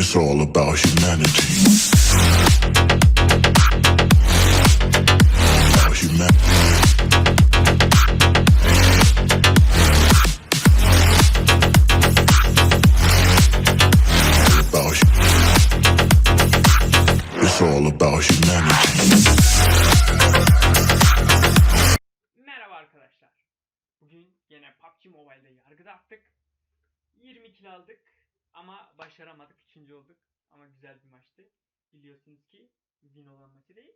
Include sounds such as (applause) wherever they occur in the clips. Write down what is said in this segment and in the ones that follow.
It's all about humanity. About humanity. Ama başaramadık. Üçüncü olduk. Ama güzel bir maçtı. Biliyorsunuz ki win olan maçı değil,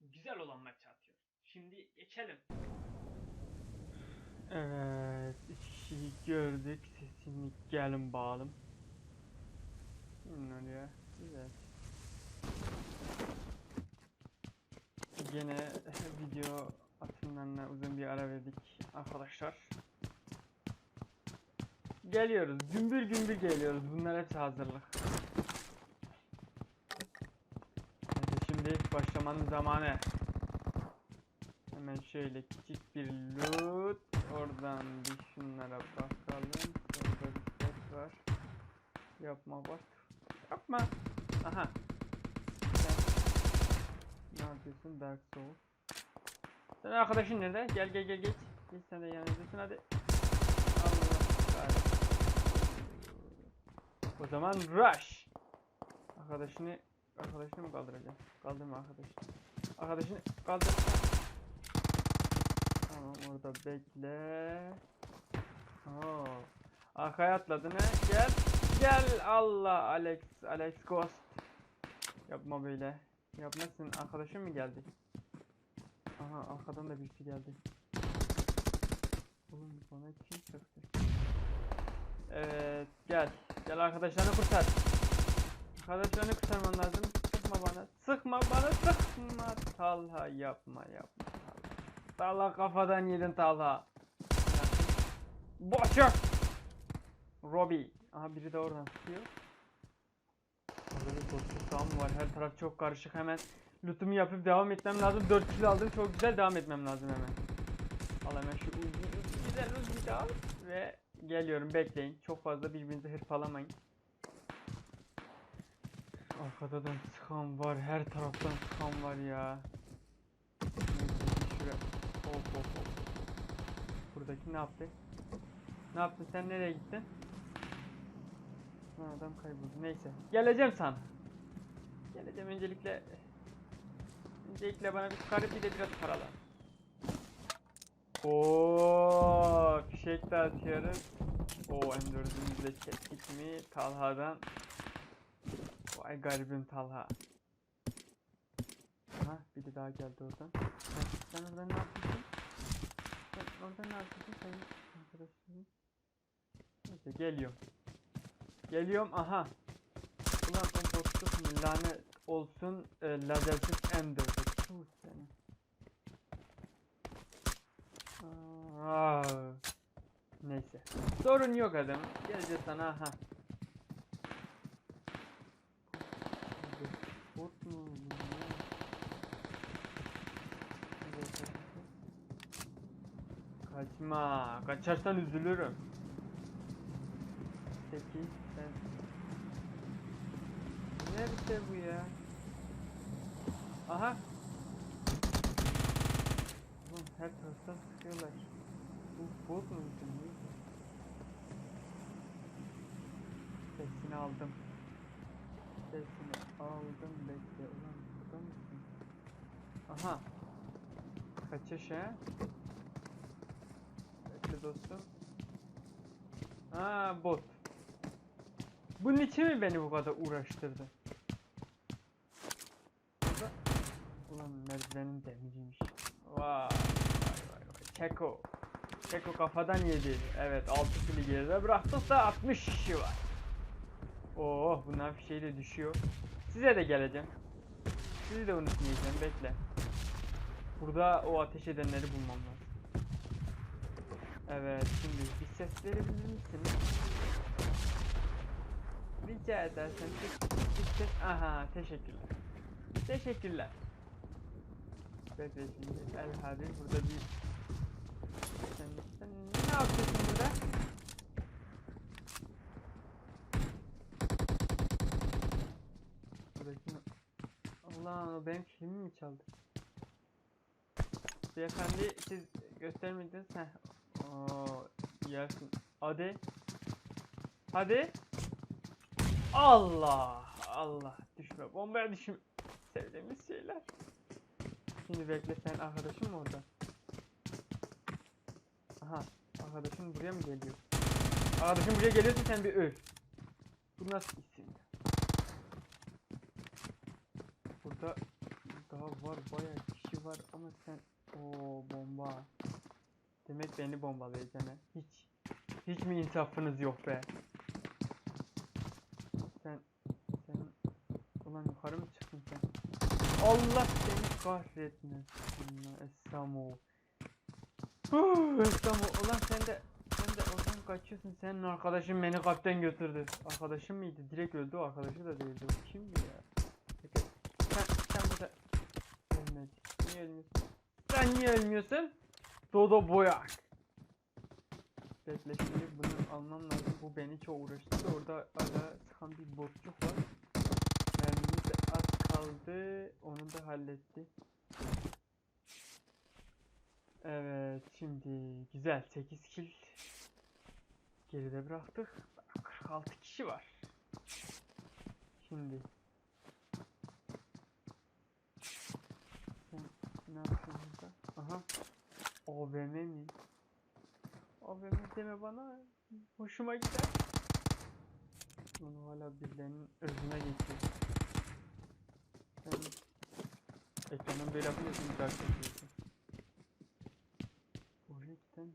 güzel olan maçı atıyoruz. Şimdi geçelim. Evet, kişiyi gördük. Sesini gelin bağlım. Şimdi oraya. Güzel. Yine video atımlarına uzun bir ara verdik arkadaşlar. Geliyoruz. Gümbür gümbür geliyoruz. Bunlar hepsi hazırlık. Neyse şimdi başlamanın zamanı. Hemen şöyle küçük bir loot. Oradan bir şunlara bakalım. Orada bir ses var. Yapma bak. Yapma. Aha. Ne yapıyorsun Dark Souls? Sen arkadaşın nerede? Gel gel gel geç. Geç sen de yanımızdasın hadi. Allah kahretsin. O zaman rush. Arkadaşını arkadaşını mı kaldıracağım? Kaldırma arkadaşını. Arkadaşını kaldır. Tamam orada bekle. Oo. Arkaya atladın ha. Gel. Gel Allah Alex Alex Ghost. Yapma böyle. Yapmazsın. Arkadaşın mı geldi? Aha arkadan da birisi geldi. Oğlum bana kim sıktı? Evet gel. Gel arkadaşlarını kurtar. Arkadaşlarını kurtarman lazım. Sıkma bana. Sıkma bana sıkma. Talha yapma yapma. Talha kafadan yedin Talha. Boçak. Robbie. Aha biri de oradan sıkıyor. Orada bir var. Her taraf çok karışık. Hemen lootumu yapıp devam etmem lazım. 4 kill aldım. Çok güzel devam etmem lazım hemen. Al hemen şu uzi, uzi, güzel de al. Ve geliyorum. Bekleyin. Çok fazla birbirinizi hırpalamayın. Arkadan sıkan var. Her taraftan sıkan var ya. Şuraya. Hop hop hop. Buradaki ne yaptı? Ne yaptın? Sen nereye gittin? Ha, adam kayboldu. Neyse. Geleceğim sana. Geleceğim öncelikle. Öncelikle bana bir karı bir de biraz paralar. Oo, fişek de atıyoruz. O M4'ümüzü de çektik mi Talha'dan. Vay garibim Talha. Aha biri daha geldi oradan. Sen, sen oradan ne yapıyorsun? Sen oradan ne yapıyorsun? Senin arkadaşların. Neyse geliyorum. Geliyorum aha. Ulan o boşluk lanet olsun e, lazersiz M4'e. Tuh seni. Neyse. Sorun yok adam. Geleceğiz sana aha. Kaçma. Kaçarsan üzülürüm. Peki sen... Nerede bu ya? Aha. Ulan her taraftan sıkıyorlar. Bu bot mu bu? Sesini aldım. Sesini aldım bekle ulan burada mısın? Aha. Kaçış he? Bekle dostum. Ha bot. Bunun için mi beni bu kadar uğraştırdı? Ulan merdivenin demiriymiş. Vay vay vay vay. Çeko. Çeko kafadan yedi. Evet 6 kili geride bıraktık da 60 kişi var. Oh bunlar bir şey de düşüyor. Size de geleceğim. Sizi de unutmayacağım bekle. Burada o ateş edenleri bulmam lazım. Evet şimdi bir ses verebilir misiniz? Rica edersen bir, bir ses... Aha teşekkürler. Teşekkürler. Bekle şimdi El Habil burada bir... Sen, sen ne yapıyorsun burada? Allah benim kilimi mi çaldı? Beyefendi siz göstermediniz. Heh. Oo, yersin. Hadi. Hadi. Allah Allah düşme bombaya düşüm. Sevdiğimiz şeyler. Şimdi bekle sen arkadaşın mı orada? Aha arkadaşın buraya mı geliyor? Arkadaşın buraya geliyorsa sen bir öl. Bu nasıl isim? Burada daha var bayağı kişi var ama sen o bomba. Demek beni bombalayacaksın ha. Hiç hiç mi insafınız yok be? Sen sen ulan yukarı mı çıktın sen? Allah seni kahretmesin lan Esamo ulan sen de sen de oradan kaçıyorsun. Senin arkadaşın beni kapten götürdü. Arkadaşım mıydı? Direkt öldü o arkadaşı da değildi. O kimdi ya? Peki, Sen, sen burada ölmedin. Niye ölmüyorsun? Sen niye ölmüyorsun? Dodo boyak. Bekle şimdi bunu almam lazım. Bu beni çok uğraştırdı. Orada ara sıkan bir botçuk var. Mermimiz az kaldı. Onu da halletti. Evet şimdi güzel 8 kill geride bıraktık. 46 kişi var. Şimdi ne yapıyorsun burada? Aha. OVM mi? OVM deme bana. Hoşuma gider. Bunu hala birilerinin özüne geçiyor. Sen ekranın böyle yapınca güzel çekiyorsun. Oraya giden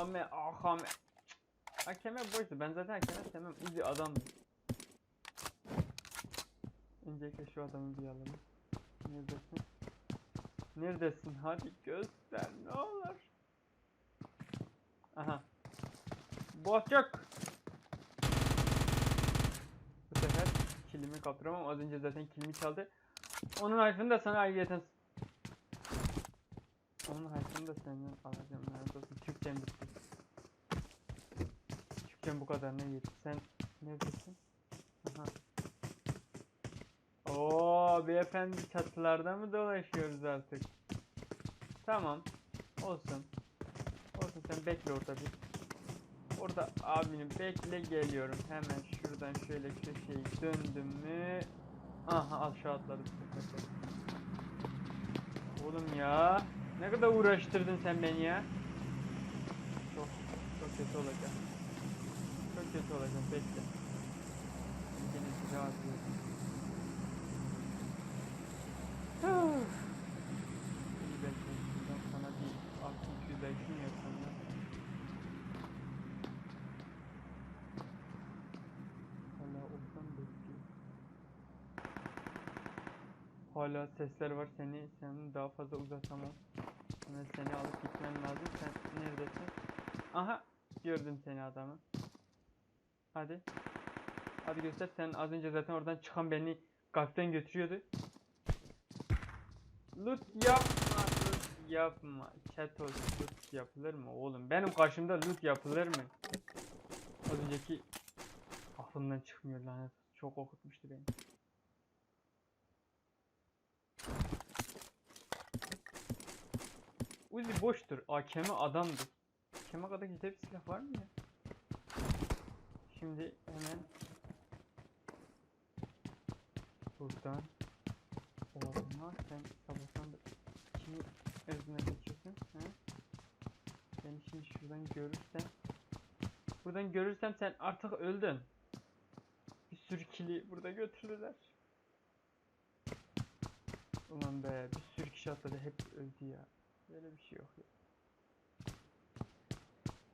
Ahame, ahame. Hakeme boştu. Ben zaten hakeme sevmem. Uzi adamdı. Öncelikle şu adamı bir alalım. Neredesin? Neredesin? Hadi göster ne olur. Aha. Boşluk. Bu sefer kilimi kaptıramam. Az önce zaten kilimi çaldı. Onun harfini de sana ayrıyeten onun harfini de senden alacağım. Lanet olsun. Türkçem bitti. Türkçem bu kadar ne yetti. Sen neredesin? Aha. Oo beyefendi çatılarda mı dolaşıyoruz artık? Tamam. Olsun. Olsun sen bekle orada bir. Orada abinin bekle geliyorum. Hemen şuradan şöyle köşeyi döndüm mü? Aha aşağı sefer. Oğlum ya. Ne kadar uğraştırdın sen beni ya. Çok çok kötü olacak. Çok kötü olacak bekle. İyi bekle. Şuradan sana bir 600 belki mi yapsam ya? Hala oradan bekliyor. Hala sesler var seni seni daha fazla uzatamam. Hemen seni alıp gitmem lazım. Sen neredesin? Aha gördüm seni adamı. Hadi. Hadi göster. Sen az önce zaten oradan çıkan beni kalpten götürüyordu. Loot yapma, loot yapma. Çetos loot yapılır mı oğlum? Benim karşımda loot yapılır mı? Az önceki aklımdan çıkmıyor lanet. Çok okutmuştu beni. Uzi boştur. AKM adamdır. AKM kadar bir silah var mı ya? Şimdi hemen buradan olma sen sabahtan da kimi özüne geçiyorsun ha? Beni şimdi şuradan görürsen buradan görürsem sen artık öldün. Bir sürü kili burada götürdüler. Ulan be bir sürü kişi atladı hep öldü ya. Böyle bir şey yok ya.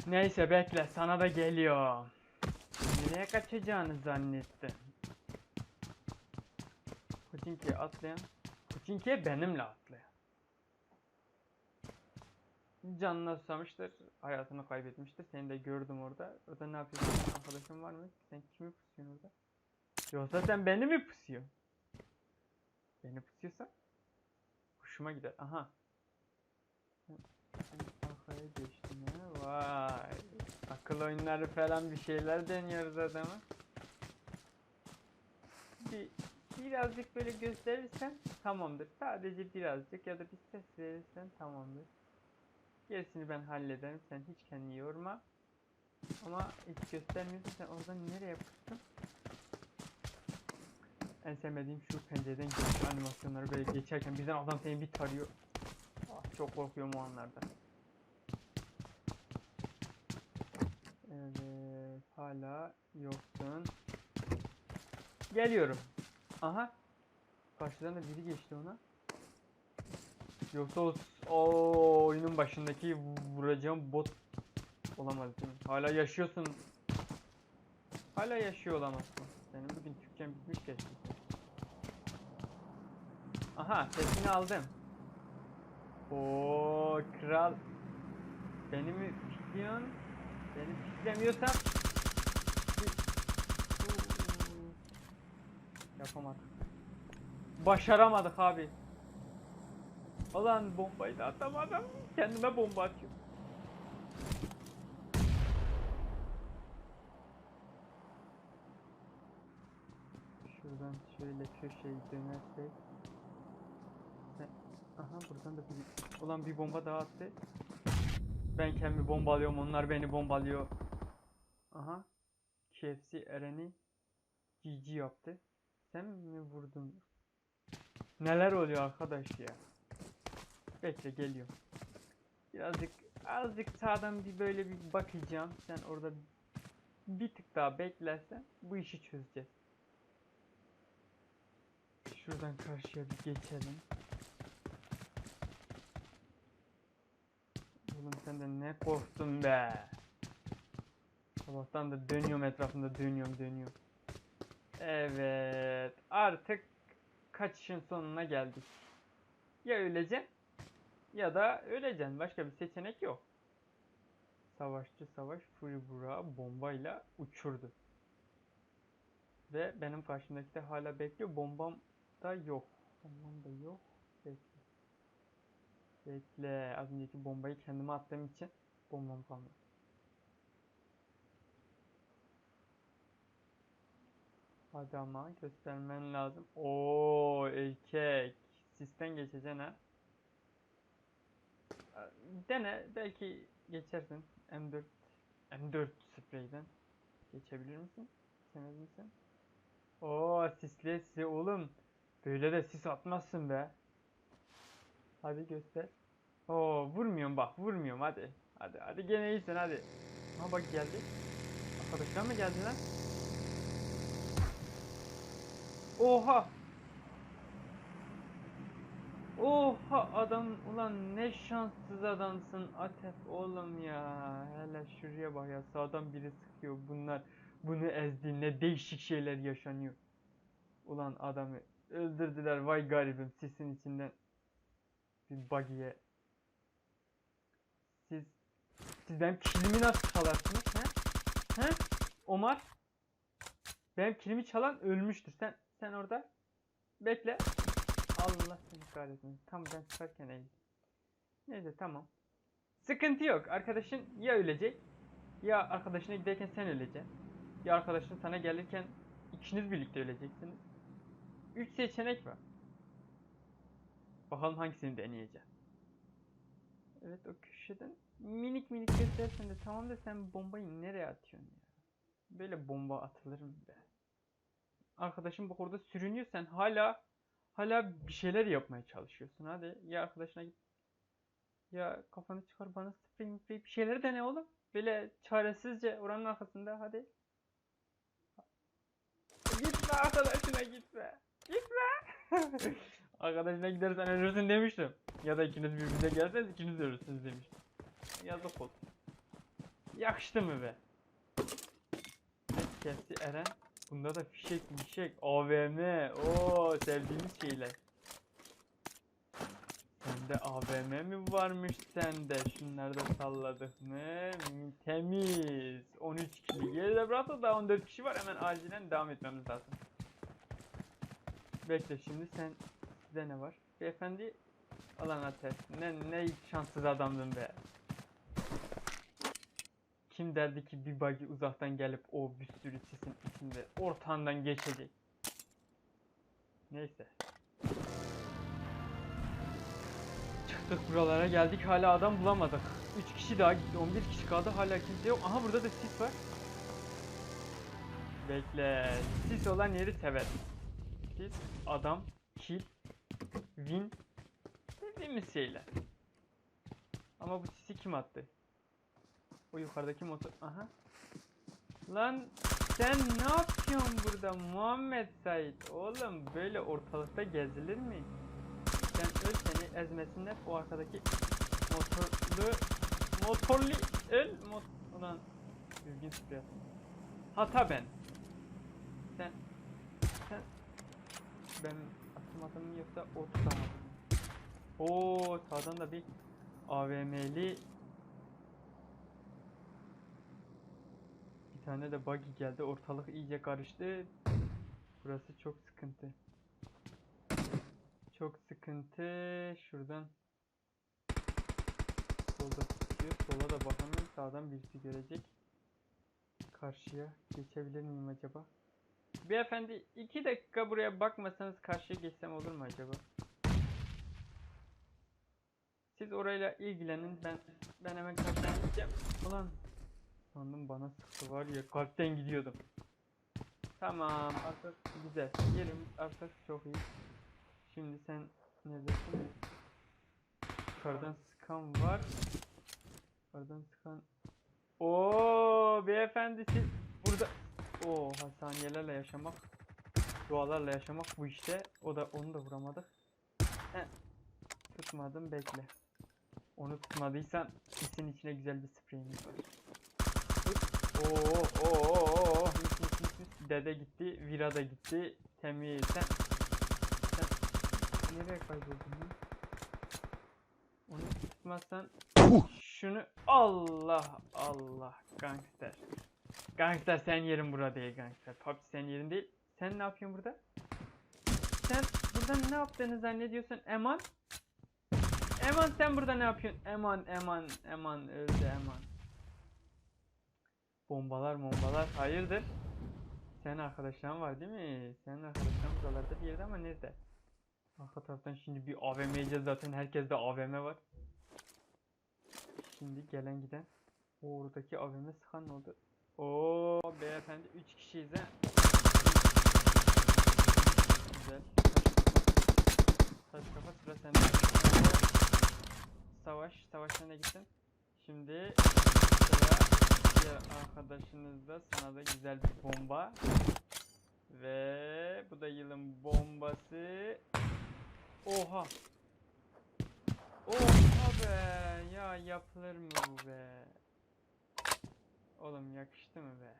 Neyse bekle sana da geliyor. Nereye kaçacağını zannettim. Kutinki'ye atlayan. Kutinki'ye benimle atlayan. Canına susamıştır. Hayatını kaybetmiştir. Seni de gördüm orada. Orada ne yapıyorsun? Arkadaşın var mı? Sen kimi pusuyorsun orada? Yoksa sen beni mi pusuyorsun? Beni pusuyorsan hoşuma gider. Aha. Arkaya geçtin ha. Vay. Akıl oyunları falan bir şeyler deniyoruz adama. Bir, bir birazcık böyle gösterirsen tamamdır. Sadece birazcık ya da bir ses verirsen tamamdır. Gerisini ben hallederim. Sen hiç kendini yorma. Ama hiç göstermiyorsun. Sen oradan nereye yapıştın? En sevmediğim şu pencereden geçiş animasyonları böyle geçerken birden adam seni bir tarıyor. Çok korkuyorum o anlarda. Evet, hala yoksun. Geliyorum. Aha. Karşıdan da biri geçti ona. Yoksa o, o oyunun başındaki vuracağım bot olamaz değil mi? Hala yaşıyorsun. Hala yaşıyor olamazsın. Senin bugün Türkçen bitmiş geçti. Aha sesini aldım. Oo kral. Beni mi pikliyorsun? Beni piklemiyorsan. Yapamadık. Başaramadık abi. Ulan bombayı da atamadım. Kendime bomba atıyorum. Şuradan şöyle köşeyi dönersek. Aha buradan da bir... Ulan bir bomba daha attı. Ben kendimi bombalıyorum onlar beni bombalıyor. Aha. KFC Eren'i GG yaptı. Sen mi vurdun? Neler oluyor arkadaş ya? Bekle geliyorum. Birazcık azıcık sağdan bir böyle bir bakacağım. Sen orada bir tık daha beklersen bu işi çözeceğiz. Şuradan karşıya bir geçelim. Oğlum sen de ne korktun be. Sabahtan da dönüyorum etrafında dönüyorum dönüyorum. Evet artık kaçışın sonuna geldik. Ya öleceksin ya da öleceksin. Başka bir seçenek yok. Savaşçı savaş Fury Burak'ı bombayla uçurdu. Ve benim karşımdaki de hala bekliyor. Bombam da yok. Bombam da yok. Bekle. Bekle. Az önceki bombayı kendime attığım için bombam kalmadı. Hadi ama göstermen lazım. Oo erkek. Sisten geçeceksin ha. Dene belki geçersin. M4 M4 spreyden. Geçebilir misin? Geçemez misin? Oo sisli sisli oğlum. Böyle de sis atmazsın be. Hadi göster. Oo vurmuyorum bak vurmuyorum hadi. Hadi hadi gene iyisin hadi. Ha bak geldi. Arkadaşlar mı geldi lan? Oha! Oha adam ulan ne şanssız adamsın Atef oğlum ya. Hele şuraya bak ya sağdan biri sıkıyor bunlar bunu ezdi ne değişik şeyler yaşanıyor. Ulan adamı öldürdüler vay garibim sisin içinden bir buggy'e. Siz siz benim kilimi nasıl çalarsınız he? He? Omar benim kilimi çalan ölmüştür. Sen sen orada bekle. Allah seni kahretsin. Tam ben çıkarken eğildim. Neyse tamam. Sıkıntı yok. Arkadaşın ya ölecek ya arkadaşına giderken sen öleceksin. Ya arkadaşın sana gelirken ikiniz birlikte öleceksiniz. Üç seçenek var. Bakalım hangisini deneyeceğim. Evet o köşeden minik minik göstersen de tamam da sen bombayı nereye atıyorsun ya? Böyle bomba atılır mı be? Arkadaşın bak orada sürünüyor sen hala hala bir şeyler yapmaya çalışıyorsun. Hadi ya arkadaşına git. Ya kafanı çıkar bana sprey sprey bir şeyler dene oğlum. Böyle çaresizce oranın arkasında hadi. Gitme arkadaşına gitme. Gitme. (laughs) arkadaşına gidersen ölürsün demiştim. Ya da ikiniz birbirine gelseniz ikiniz de ölürsünüz demiştim. Yazık oldu. Yakıştı mı be? Kesti Eren. Bunda da fişek fişek AVM. Oo sevdiğimiz şeyler. Sende AVM mi varmış sende? Şunları da salladık mı? Mi- Temiz. 13 kişi. Geride bıraktık daha 14 kişi var. Hemen acilen devam etmemiz lazım. Bekle şimdi sen sizde ne var? Beyefendi alan ateş. Ne, ne şanssız adamdın be. Kim derdi ki bir buggy uzaktan gelip o bir sürü sisin içinde ortağından geçecek. Neyse. Çıktık buralara geldik hala adam bulamadık. 3 kişi daha gitti 11 kişi kaldı hala kimse yok. Aha burada da sis var. Bekle. Sis olan yeri severim. Sis, adam, kill, win. Sevdiğimiz şeyler. Ama bu sisi kim attı? O yukarıdaki motor... Aha. Lan sen ne yapıyorsun burada Muhammed Said? Oğlum böyle ortalıkta gezilir mi? Sen öl seni ezmesinler o arkadaki motorlu motorlu öl mot ulan düzgün sprey at. Hata ben. Sen sen ben atamadım mı yoksa o tutamadı mı? Oo sağdan da bir AVM'li Bir tane de buggy geldi. Ortalık iyice karıştı. Burası çok sıkıntı. Çok sıkıntı. Şuradan solda tutuyor. Sola da bakamıyorum. Sağdan birisi görecek. Karşıya geçebilir miyim acaba? Beyefendi iki dakika buraya bakmasanız karşıya geçsem olur mu acaba? Siz orayla ilgilenin. Ben ben hemen karşıdan gideceğim. Ulan Sandım bana sıktı var ya kalpten gidiyordum. Tamam artık güzel. Yerim artık çok iyi. Şimdi sen neredesin? Yukarıdan sıkan var. Yukarıdan sıkan. Oo beyefendi siz burada. Oo saniyelerle yaşamak. Dualarla yaşamak bu işte. O da onu da vuramadık. Heh. Tutmadım bekle. Onu tutmadıysan isin içine güzel bir spreyimiz var. Oo oo oo oo mis mis mis mis dede gitti Vira da gitti Temiz sen sen nereye kayboldun lan? Onu tutmazsan şunu Allah Allah gangster Gangster sen yerin burada değil gangster PUBG senin yerin değil sen ne yapıyorsun burada? Sen burada ne yaptığını zannediyorsun Eman? Eman sen burada ne yapıyorsun? Eman Eman Eman öldü Eman Bombalar bombalar hayırdır? Senin arkadaşların var değil mi? Senin arkadaşların buralarda bir yerde ama nerede? Arka taraftan şimdi bir AVM yiyeceğiz zaten herkeste AVM var. Şimdi gelen giden. Oradaki AVM sıkan ne oldu? Oo beyefendi 3 kişiyiz ha. Güzel. Taş kafa sıra sende. Savaş, savaş de gittin. Şimdi sıra diğer arkadaşınız da sana da güzel bir bomba. Ve bu da yılın bombası. Oha. Oha be. Ya yapılır mı bu be? Oğlum yakıştı mı be?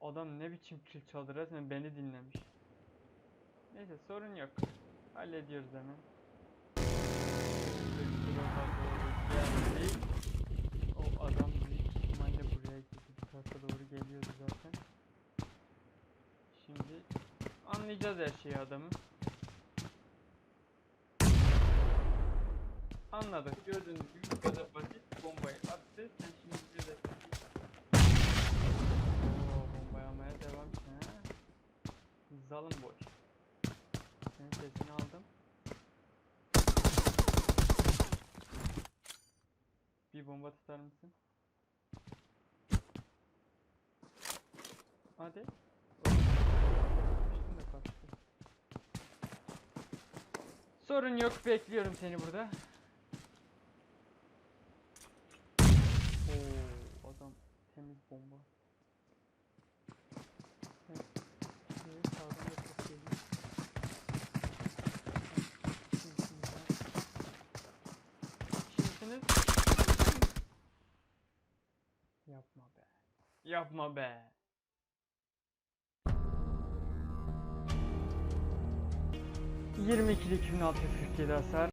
Adam ne biçim kill çaldı resmen beni dinlemiş. Neyse sorun yok. Hallediyoruz hemen. O adam büyük ihtimalle buraya gitti. Bu tarafa doğru geliyordu zaten. Şimdi anlayacağız her şeyi adamı. Anladık. Gördüğünüz gibi bu kadar basit bombayı attı. Sen Zalim boy. Senin sesini aldım. Bir bomba tutar mısın? Hadi. Sorun yok bekliyorum seni burada. Oo adam temiz bomba. Evet. Evet, sağdan da çok geliyor. Kimsiniz lan? Kimsiniz? Yapma be. Yapma be. Yirmi iki 2647 hasar.